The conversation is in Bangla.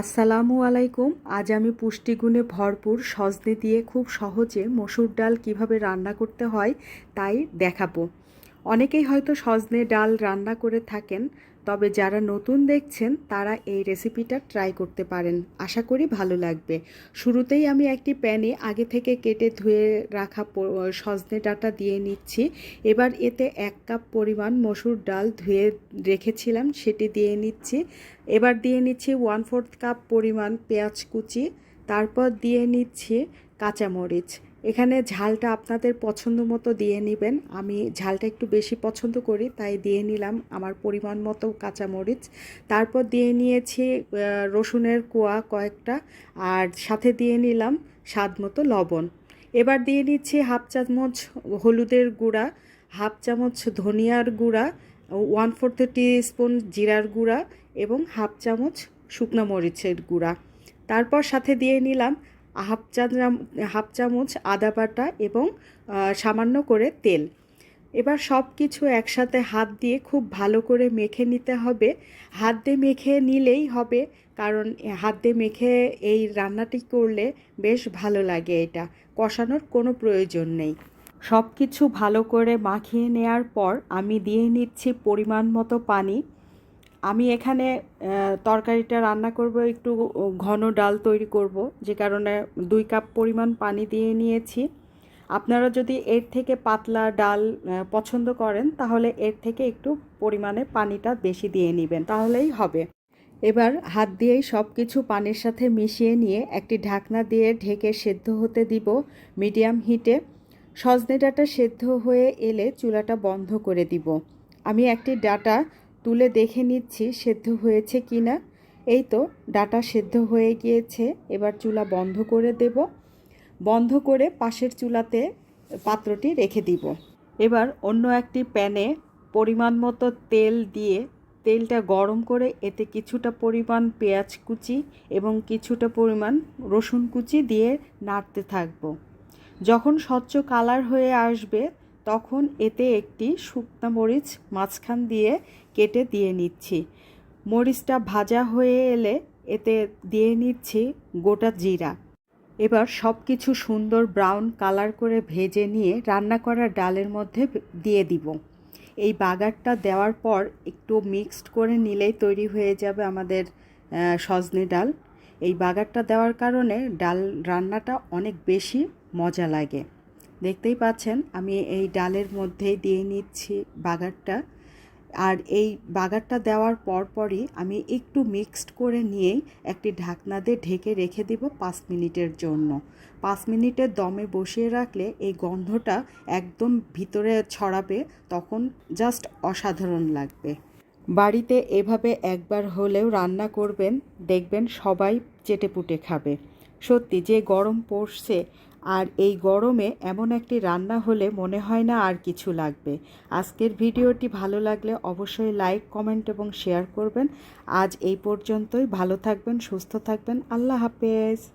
আসসালামু আলাইকুম। আজ আমি পুষ্টিগুণে ভরপুর সজনে দিয়ে খুব সহজে মসুর ডাল কীভাবে রান্না করতে হয় তাই দেখাবো। অনেকেই হয়তো সজনে ডাল রান্না করে থাকেন তবে যারা নতুন দেখছেন, তারা এই রেসিপিটা ট্রাই করতে পারেন। আশা করি ভালো লাগবে। শুরুতেই আমি একটি প্যানে আগে থেকে কেটে ধুয়ে রাখা সজনে ডাঁটা দিয়ে নিচ্ছি। এবার এতে এক কাপ পরিমাণ মসুর ডাল ধুয়ে রেখেছিলাম, সেটি দিয়ে নিচ্ছি। এবার দিয়ে নিচ্ছি ওয়ান ফোর্থ কাপ পরিমাণ পেঁয়াজ কুচি। তারপর দিয়ে নিচ্ছি কাঁচামরিচ। এখানে ঝালটা আপনাদের পছন্দ মতো দিয়ে নেবেন। আমি ঝালটা একটু বেশি পছন্দ করি, তাই দিয়ে নিলাম আমার পরিমাণ মতো কাঁচামরিচ। তারপর দিয়ে নিয়েছি রসুনের কোয়া কয়েকটা আর সাথে দিয়ে নিলাম স্বাদ মতো লবণ। এবার দিয়ে নিচ্ছি হাফ চামচ হলুদের গুঁড়া, হাফ চামচ ধনিয়ার গুঁড়া, ওয়ান ফোর্থ স্পুন জিরার গুঁড়া এবং হাফ চামচ শুকনো মরিচের গুঁড়া। তারপর সাথে দিয়ে নিলাম হাফ চামচ হাফ চামচ আদা বাটা এবং সামান্য করে তেল। এবার সব কিছু একসাথে হাত দিয়ে খুব ভালো করে মেখে নিতে হবে। হাত দিয়ে মেখে নিলেই হবে, কারণ হাত দিয়ে মেখে এই রান্নাটি করলে বেশ ভালো লাগে এটা। কষানোর কোনো প্রয়োজন নেই। সব কিছু ভালো করে মাখিয়ে নেওয়ার পর আমি দিয়ে নিচ্ছি পরিমাণ মতো পানি। আমি এখানে তরকারিটা রান্না করব, একটু ঘন ডাল তৈরি করব, যে কারণে দুই কাপ পরিমাণ পানি দিয়ে নিয়েছি। আপনারা যদি এর থেকে পাতলা ডাল পছন্দ করেন, তাহলে এর থেকে একটু পরিমাণে পানিটা বেশি দিয়ে নেবেন, তাহলেই হবে। এবার হাত দিয়েই সব কিছু পানির সাথে মিশিয়ে নিয়ে একটি ঢাকনা দিয়ে ঢেকে সেদ্ধ হতে দিব মিডিয়াম হিটে। সজনে ডাটা সেদ্ধ হয়ে এলে চুলাটা বন্ধ করে দিব। আমি একটি ডাটা তুলে দেখে নিচ্ছি, সেদ্ধ হয়েছে কি না। এই তো, ডাটা সেদ্ধ হয়ে গিয়েছে, এবার চুলা বন্ধ করে দেব। বন্ধ করে পাশের চুলাতে পাত্রটি রেখে দিব। এবার অন্য একটি প্যানে পরিমাণ মতো তেল দিয়ে তেলটা গরম করে এতে কিছুটা পরিমাণ পেঁয়াজ কুচি এবং কিছুটা পরিমাণ রসুন কুচি দিয়ে নাড়তে থাকব। যখন স্বচ্ছ কালার হয়ে আসবে তখন এতে একটি শুকনো মরিচ মাঝখান দিয়ে কেটে দিয়ে নিচ্ছি। মরিচটা ভাজা হয়ে এলে এতে দিয়ে নিচ্ছি গোটা জিরা। এবার সব কিছু সুন্দর ব্রাউন কালার করে ভেজে নিয়ে রান্না করা ডালের মধ্যে দিয়ে দিব। এই বাগারটা দেওয়ার পর একটু মিক্সড করে নিলেই তৈরি হয়ে যাবে আমাদের সজনে ডাল। এই বাগারটা দেওয়ার কারণে ডাল রান্নাটা অনেক বেশি মজা লাগে। দেখতেই পাচ্ছেন, আমি এই ডালের মধ্যেই দিয়ে নিচ্ছি বাগারটা। আর এই বাগারটা দেওয়ার পরপরই আমি একটু মিক্সড করে নিয়েই একটি ঢাকনা দিয়ে ঢেকে রেখে দিব পাঁচ মিনিটের জন্য। পাঁচ মিনিটের দমে বসিয়ে রাখলে এই গন্ধটা একদম ভিতরে ছড়াবে, তখন জাস্ট অসাধারণ লাগবে। বাড়িতে এভাবে একবার হলেও রান্না করবেন, দেখবেন সবাই চেটেপুটে খাবে। সত্যি, যে গরম পড়ছে আর এই গরমে এমন একটি রান্না হলে মনে হয় না আর কিছু লাগবে। আজকের ভিডিওটি ভালো লাগলে অবশ্যই লাইক, কমেন্ট এবং শেয়ার করবেন। আজ এই পর্যন্তই। ভালো থাকবেন, সুস্থ থাকবেন। আল্লাহ হাফেজ।